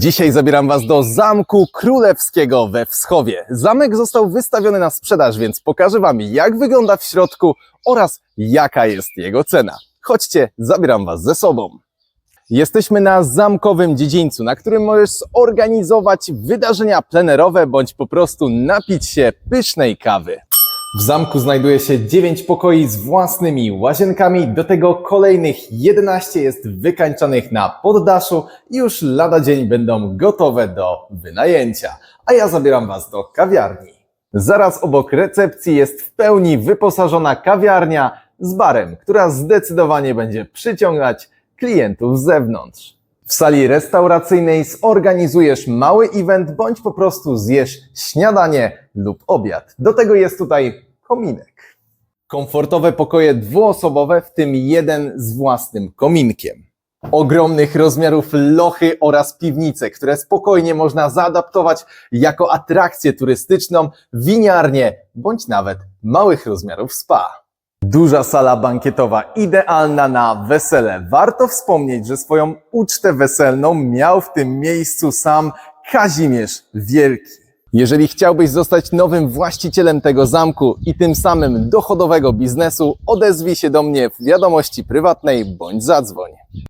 Dzisiaj zabieram Was do Zamku Królewskiego we Wschowie. Zamek został wystawiony na sprzedaż, więc pokażę Wam, jak wygląda w środku oraz jaka jest jego cena. Chodźcie, zabieram Was ze sobą. Jesteśmy na zamkowym dziedzińcu, na którym możesz zorganizować wydarzenia plenerowe bądź po prostu napić się pysznej kawy. W zamku znajduje się 9 pokoi z własnymi łazienkami, do tego kolejnych 11 jest wykańczonych na poddaszu i już lada dzień będą gotowe do wynajęcia. A ja zabieram Was do kawiarni. Zaraz obok recepcji jest w pełni wyposażona kawiarnia z barem, która zdecydowanie będzie przyciągać klientów z zewnątrz. W sali restauracyjnej zorganizujesz mały event bądź po prostu zjesz śniadanie lub obiad. Do tego jest tutaj kominek. Komfortowe pokoje dwuosobowe, w tym jeden z własnym kominkiem. Ogromnych rozmiarów lochy oraz piwnice, które spokojnie można zaadaptować jako atrakcję turystyczną, winiarnię bądź nawet małych rozmiarów spa. Duża sala bankietowa, idealna na wesele. Warto wspomnieć, że swoją ucztę weselną miał w tym miejscu sam Kazimierz Wielki. Jeżeli chciałbyś zostać nowym właścicielem tego zamku i tym samym dochodowego biznesu, odezwij się do mnie w wiadomości prywatnej bądź zadzwoń.